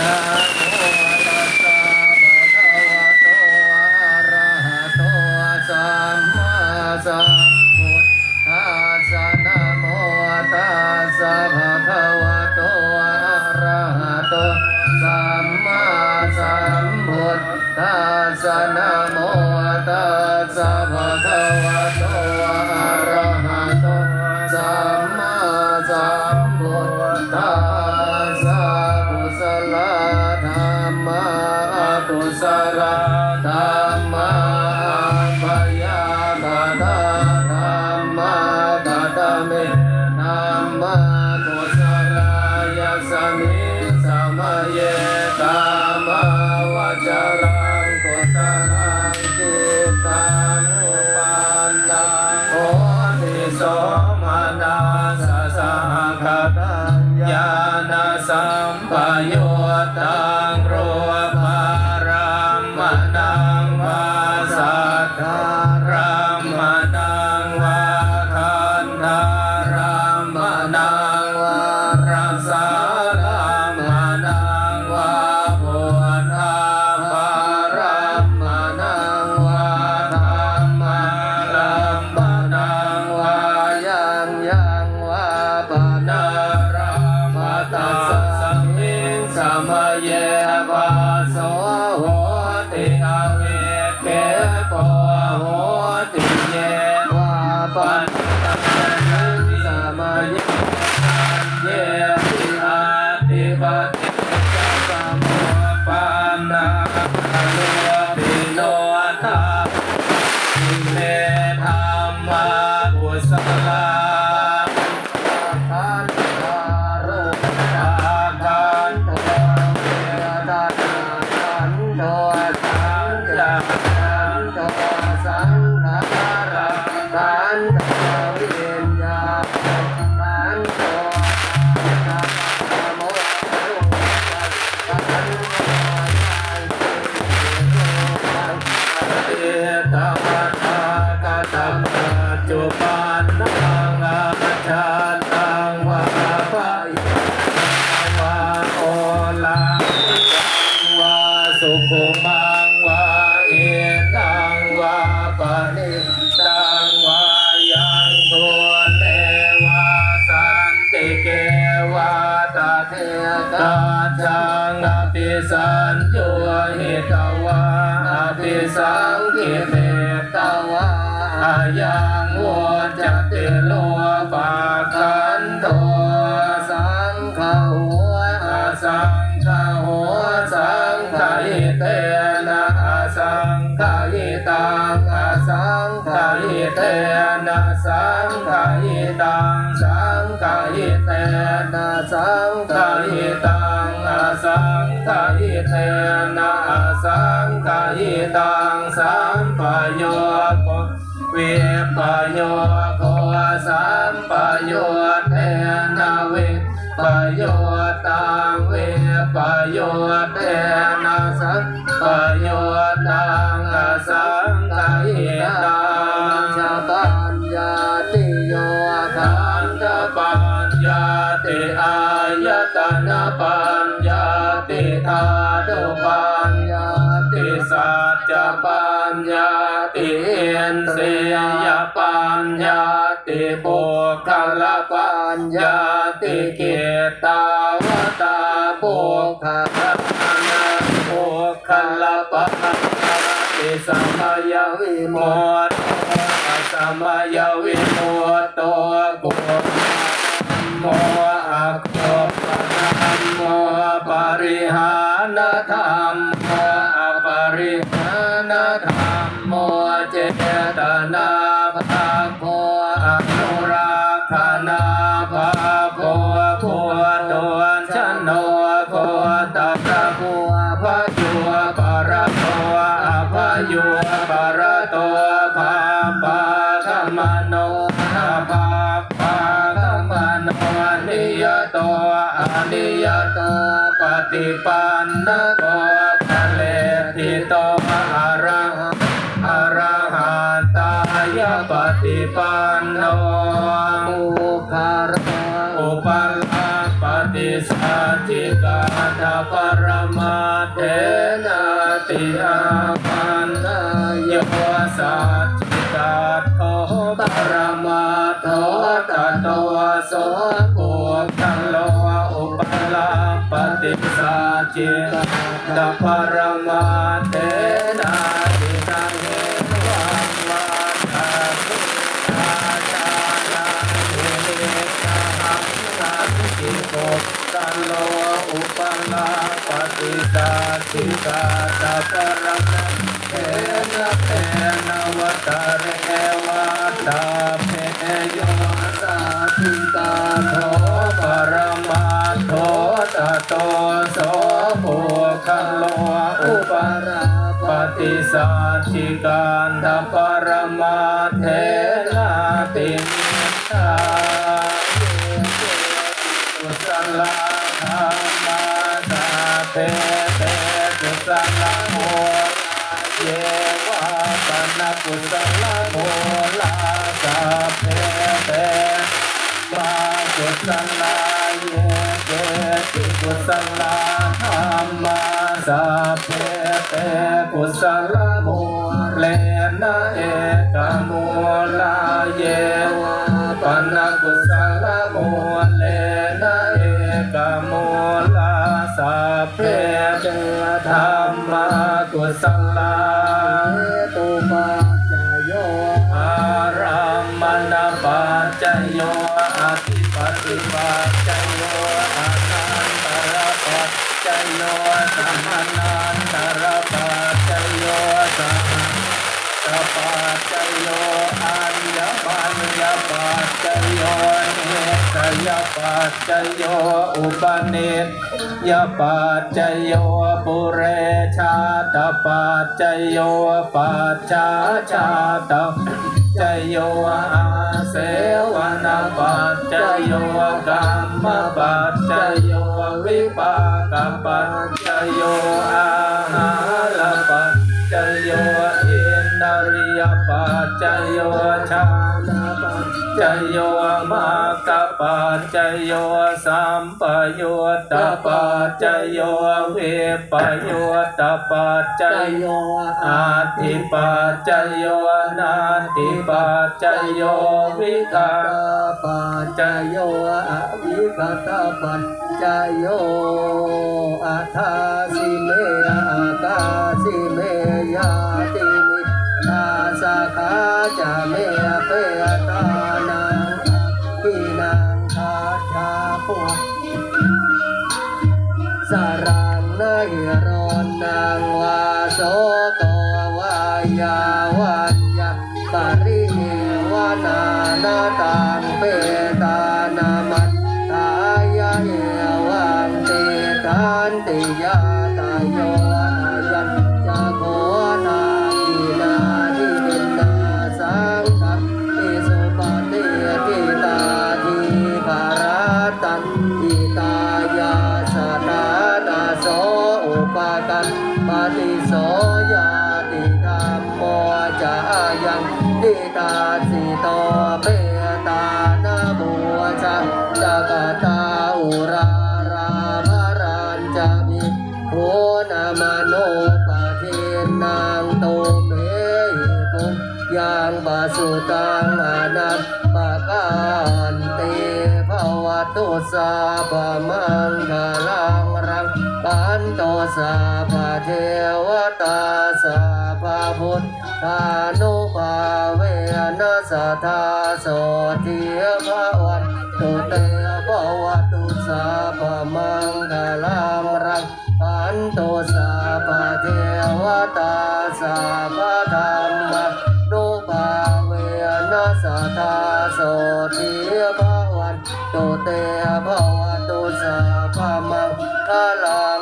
na มมาตุศลตา ปนิตังวายังวเลวาสันติเกวาตาเทตาจังอภิสันตุหิตวาอภิสังกิเมตวายังวัตติโลปาคา เตนะสังฆาหิตังสังขาหิเตนะสังฆาหิตังสังขาหิเตนะสังฆาหิตังสังปโยโเวิปโยโกสังปโยเทนะเวิปโยตังเวิปโยเทนะสังปโยตังอสังฆาหิตัง ติโยธันตปัญญาติอายตนะปัญญาติธาตุปัญญาติสัจปัญญาติเอินเสียปัญญาติปุคลปัญญาติเกตาวตาปุคลปัญญาปุคลปัญญาติสัมภยวิโมทต มยวิโมตัวโต โตอริยโตปฏิปันโต ปฏิสัจจิตาปรมาเทนาติตังเอวังมาตาสุอาจาราเอตาหังสันติโกตันโลอุปลาปฏิสัจจิตาตาปรมาเทนะเทนะวัตเรวัตตาเตโตโสภูคันโลอุปราปฏิสัจจิการดปรมาเทนาติตากุศลาธรรมาสาเปเตกุศลาโมเยวะปนกุศลาโมลาสาเพเตมากุศลา ติ ยสัมมานันตรปัจจโยสัมตปัจโยอัญญปัญญปัจโยเนตยปัจโยอุปนิสยปัจจโยปุเรชาตปัจจโยปัจจาชาต จโยอาเสวนาปัจจโยกรรมปัจจโยวิปากปัจจโยอาหารปัจจโยอินทริยปัจจโยชานา จโยมากปัจโยสัมปโยตตปัจโยเวิปยุตตปัจโยอาทิปัจโยนาทิปัจโยวิกาปัจโยอวิกตปัจโยอัฏฐาสิเมอากาสิเมยาติมินาสาขาจะเม นนางวาโสตวายาวันยะปริวนานาตังเป ยังปะสุตังอนันปะกันเตภวตุสาปะมังคลังรังปันโตสาปะเทวตาสาปะพุทธานุภาเวนัสธาโสทิภวันตุเต สทธาโสทิภวันตุเตภวตุสาปะมังคลัง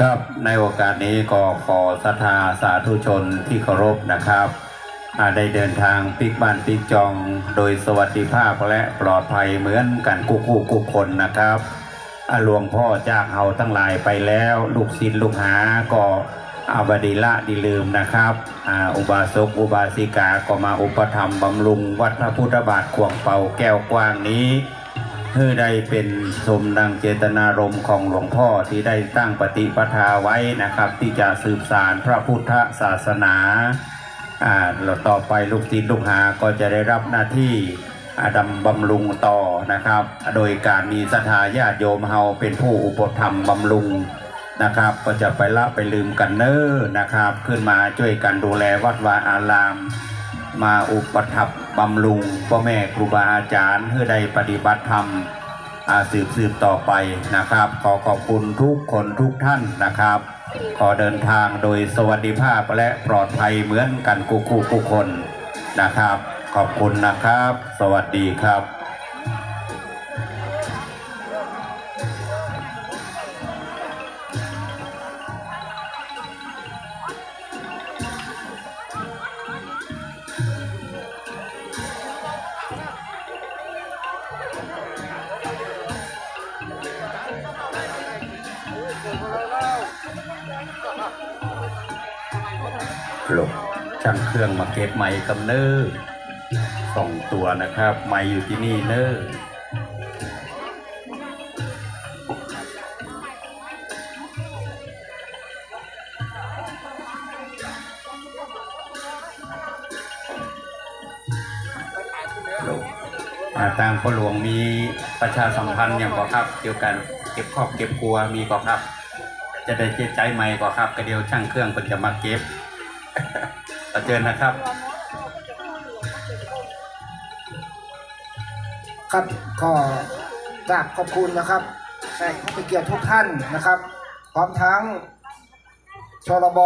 ครับในโอกาสนี้ก็ขอศรัทธาสาธุชนที่เคารพนะครับได้เดินทางปิกบ้านปิกจองโดยสวัสดิภาพและปลอดภัยเหมือนกันกุคู่กุกคนนะครับหลวงพ่อจากเฮาทั้งหลายไปแล้ว ลูกศิษย์ลูกหาก็อาบดีละดีลืมนะครับอุบาสกอุบาสิกาก็มาอุปธรรมบำรุง วัดพระพุทธบาทขวงเป่าแก้วกว้างนี้ เพื่อได้เป็นสมดังเจตนารมณ์ของหลวงพ่อที่ได้ตั้งปฏิปทาไว้นะครับ ที่จะสืบสารพระพุทธศาสนาอ่าต่อไปลูกศิษย์ลูกหาก็จะได้รับหน้าที่อ่าดำบำรุงต่อนะครับ โดยการมีศรัทธาญาติโยมเฮาเป็นผู้อุปถัมภ์บำรุงนะครับ ก็จะไปละไปลืมกันเน้อนะครับ ขึ้นมาช่วยกันดูแลวัดวาอาราม มาอุปถัมภ์บำรุงพ่อแม่ครูบาอาจารย์เพื่อได้ปฏิบัติธรรมสืบสืบต่อไปนะครับ ขอขอบคุณทุกคนทุกท่านนะครับ ขอเดินทางโดยสวัสดิภาพและปลอดภัยเหมือนกันกูคู่ทุกคนนะครับ ขอบคุณนะครับ สวัสดีครับ ลบช่างเครื่องมาเก็บไม้กับเนอร์สองตัวนะครับ ไม้อยู่ที่นี่เนอร์หลบอ่าทางพ่อหลวงมีประชาสัมพันธ์อย่างก่อครับ เกี่ยวกันเก็บครอบเก็บครัวมีก่อครับ จะได้เจ็ใจใหม่ก่อครับกระเดียวช่างเครื่องเป็นจะมาเก็บ ขอเชิญนะครับ ครับก็กราบขอบคุณนะครับแขกผู้มีเกียรติทุกท่านนะครับ พร้อมทั้งชรบ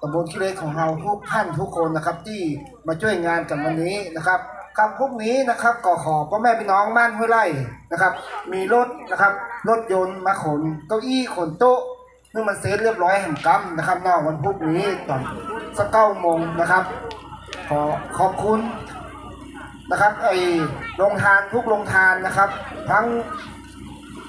ตำบลขี้เล็กของเราทุกท่านทุกคนนะครับ ที่มาช่วยงานกันวันนี้นะครับครับพรุ่งนี้นะครับก็ขอพ่อแม่พี่น้องบ้านห้วยไร่นะครับ มีรถนะครับรถยนต์มาขนเก้าอี้ขนโต๊ะ นี่อมันเสร็จเรียบร้อยแห่งกรรมนะครับนอกวันพรุ่งนี้ตอนสักเก้าโมงนะครับ ขอขอบคุณนะครับไอโรงทานทุกโรงทานนะครับ ทั้ง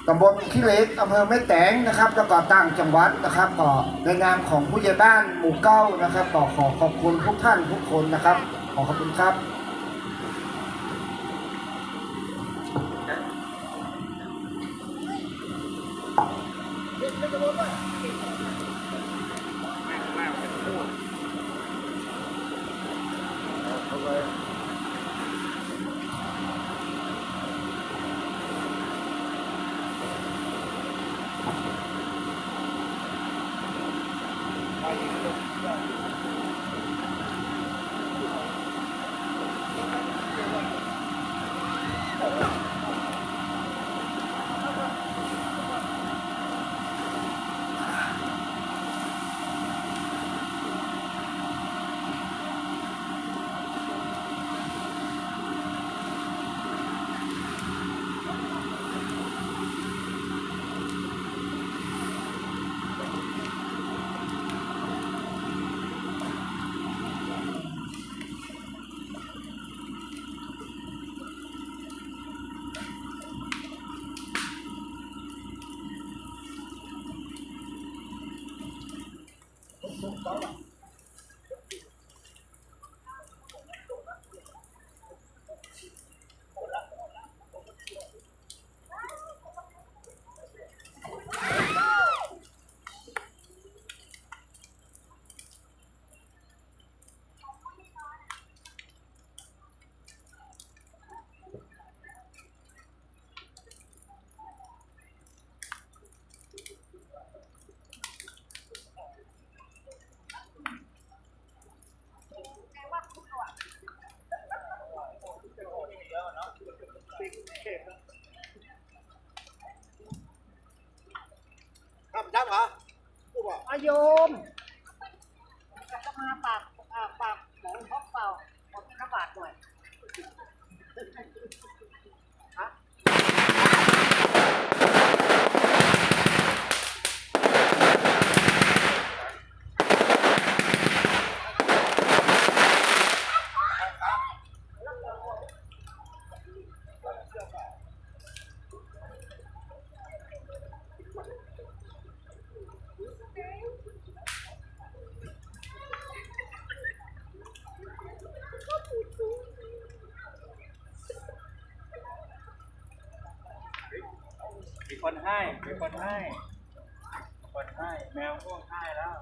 ตำบลขี้เหล็กอำเภอแม่แตงนะครับ แล้วก็ต่างจังหวัดนะครับก็ในนามของผู้ใหญ่บ้านหมู่เก้านะครับก็ขอขอบคุณทุกท่านทุกคนนะครับ ขอขอบคุณครับ มจะมาปากอ่าปากหมองท็อปเปล่าขอที่ขบาทหน่อยฮะ คน คนให้คนให้แมวง่วงให้แล้ว